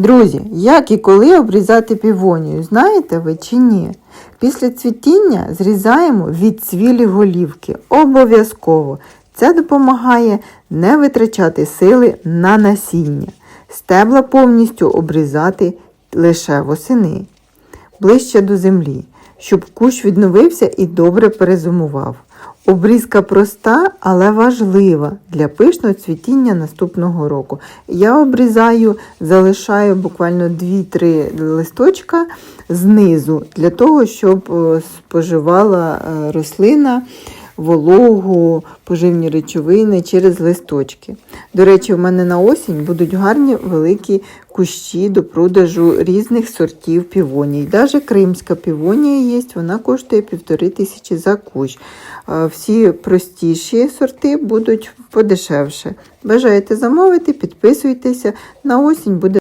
Друзі, як і коли обрізати півонію, знаєте ви чи ні? Після цвітіння зрізаємо відцвілі голівки. Обов'язково. Це допомагає не витрачати сили на насіння. Стебла повністю обрізати лише восени, ближче до землі, щоб кущ відновився і добре перезимував. Обрізка проста, але важлива для пишного цвітіння наступного року. Я обрізаю, залишаю буквально 2-3 листочка знизу для того, щоб е, споживала е, рослина вологу, поживні речовини через листочки. До речі, в мене на осінь будуть гарні великі кущі до продажу різних сортів півоній. Навіть кримська півонія є, вона коштує півтори тисячі за кущ. Всі простіші сорти будуть подешевше. Бажаєте замовити, підписуйтеся. На осінь буде